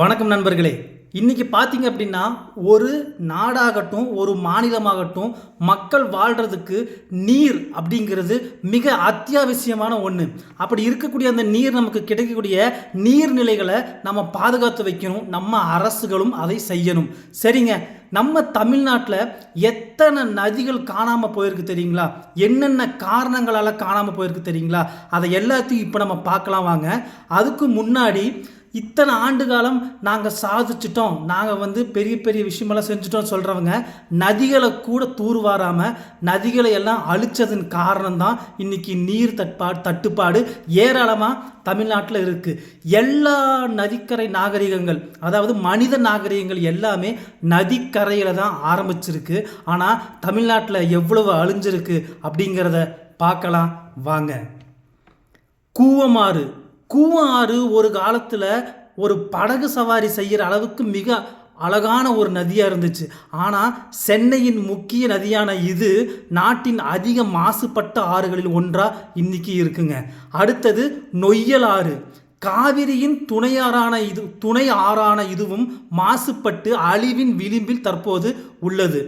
வணக்கம் நண்பர்களே. இன்றைக்கி பார்த்தீங்க அப்படின்னா ஒரு நாடாகட்டும் ஒரு மாநிலமாகட்டும் மக்கள் வாழ்கிறதுக்கு நீர் அப்படிங்கிறது மிக அத்தியாவசியமான ஒன்று அப்படி இருக்கக்கூடிய அந்த நீர் நமக்கு கிடைக்கக்கூடிய நீர்நிலைகளை நம்ம பாதுகாத்து வைக்கணும். நம்ம அரசுகளும் அதை செய்யணும். சரிங்க. நம்ம தமிழ்நாட்டில் எத்தனை நதிகள் காணாமல் போயிருக்கு தெரியுங்களா? என்னென்ன காரணங்களால் காணாமல் போயிருக்கு தெரியுங்களா? அதை எல்லாத்தையும் இப்போ நம்ம பார்க்கலாம் வாங்க. அதுக்கு முன்னாடி இத்தனை ஆண்டு காலம் நாங்கள் சாதிச்சிட்டோம். நாங்கள் வந்து பெரிய பெரிய விஷயமெல்லாம் செஞ்சுட்டோம் சொல்கிறவங்க நதிகளை கூட தூர்வாராமல் நதிகளை எல்லாம் அழிச்சதன் காரணம் தான் இன்றைக்கி நீர் தட்பாடு தட்டுப்பாடு ஏராளமாக தமிழ்நாட்டில் இருக்குது எல்லா நதிக்கரை நாகரிகங்கள் அதாவது மனித நாகரிகங்கள் எல்லாமே நதிக்கரையில் தான் ஆரம்பிச்சிருக்கு. ஆனால் தமிழ்நாட்டில் எவ்வளவு அழிஞ்சிருக்கு அப்படிங்கிறத பார்க்கலாம். வாங்க. கூவமாறு கூவாறு ஒரு காலத்தில் ஒரு படகு சவாரி செய்கிற அளவுக்கு மிக அழகான ஒரு நதியாக இருந்துச்சு. ஆனால் சென்னையின் முக்கிய நதியான இது நாட்டின் அதிக மாசுபட்ட ஆறுகளில் ஒன்றாக இன்றைக்கி இருக்குங்க. அடுத்தது நொய்யல் ஆறு காவிரியின் துணையாறான இது துணை ஆறான இதுவும் மாசுபட்டு அழிவின் விளிம்பில் தற்போது உள்ளது.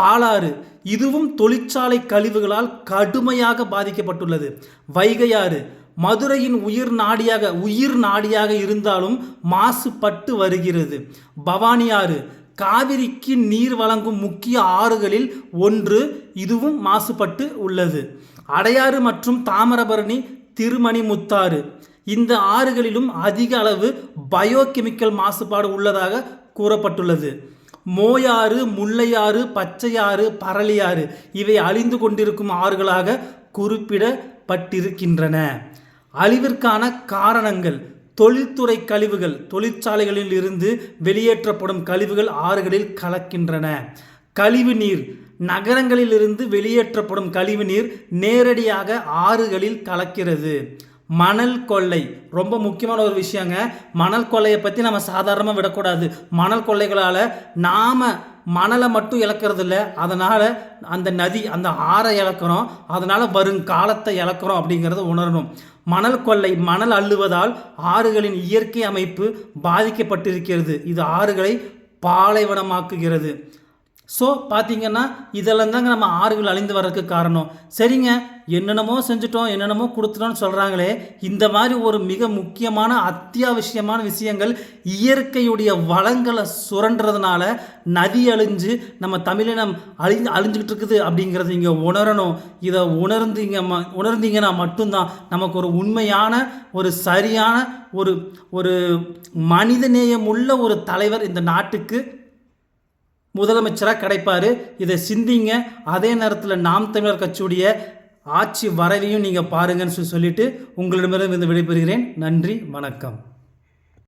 பாலாறு. இதுவும் தொழிற்சாலை கழிவுகளால் கடுமையாக பாதிக்கப்பட்டுள்ளது. வைகையாறு. மதுரையின் உயிர் நாடியாக உயிர் நாடியாக இருந்தாலும் மாசுபட்டு வருகிறது. பவானி ஆறு காவிரிக்கு நீர் வழங்கும் முக்கிய ஆறுகளில் ஒன்று இதுவும் மாசுபட்டு உள்ளது. அடையாறு மற்றும் தாமிரபரணி திருமணிமுத்தாறு. இந்த ஆறுகளிலும் அதிக அளவு பயோகெமிக்கல் மாசுபாடு உள்ளதாக கூறப்பட்டுள்ளது. மோயாறு முல்லையாறு பச்சையாறு பரளியாறு இவை அழிந்து கொண்டிருக்கும் ஆறுகளாக குறிப்பிடப்பட்டிருக்கின்றன. அழிவிற்கான காரணங்கள் தொழில்துறை கழிவுகள் தொழிற்சாலைகளில் இருந்து வெளியேற்றப்படும் கழிவுகள் ஆறுகளில் கலக்கின்றன. கழிவு நீர் நகரங்களிலிருந்து வெளியேற்றப்படும் கழிவு நீர் நேரடியாக ஆறுகளில் கலக்கிறது. மணல் கொள்ளை ரொம்ப முக்கியமான ஒரு விஷயங்க. மணல் கொள்ளையை பற்றி நம்ம சாதாரணமாக விடக்கூடாது. மணல் கொள்ளைகளால் நாம் மணலை மட்டும் இழக்கிறது இல்லை அதனால் அந்த நதி அந்த ஆறை இழக்கிறோம். அதனால் வரும் காலத்தை இழக்கிறோம் அப்படிங்கிறத உணரணும். மணல் கொள்ளை மணல் அள்ளுவதால் ஆறுகளின் இயற்கை அமைப்பு பாதிக்கப்பட்டிருக்கிறது. இது ஆறுகளை பாலைவனமாக்குகிறது. ஸோ பார்த்தீங்கன்னா இதெல்லாம் தாங்க நம்ம ஆறுகள் அழிந்து வர்றதுக்கு காரணம். சரிங்க என்னென்னமோ செஞ்சுட்டோம் என்னென்னமோ கொடுத்துட்டோம்னு சொல்கிறாங்களே இந்த மாதிரி ஒரு மிக முக்கியமான அத்தியாவசியமான விஷயங்கள் இயற்கையுடைய வளங்களை சுரண்டுறதுனால நதி அழிஞ்சு நம்ம தமிழினம் அழிஞ்சு அழிஞ்சுக்கிட்டு இருக்குது அப்படிங்கிறத இங்கே உணரணும். இதை உணர்ந்தீங்க ம உணர்ந்தீங்கன்னா மட்டும்தான் நமக்கு ஒரு உண்மையான ஒரு சரியான ஒரு ஒரு மனிதநேயமுள்ள ஒரு தலைவர் இந்த நாட்டுக்கு முதலமைச்சராக கிடைப்பார். இதை சிந்திங்க. அதே நேரத்தில் நாம் தமிழர் கட்சியுடைய ஆட்சி வரவையும் நீங்கள் பாருங்கன்னு சொல்லி சொல்லிட்டு உங்களிடமிருந்து விடைபெறுகிறேன். நன்றி வணக்கம்.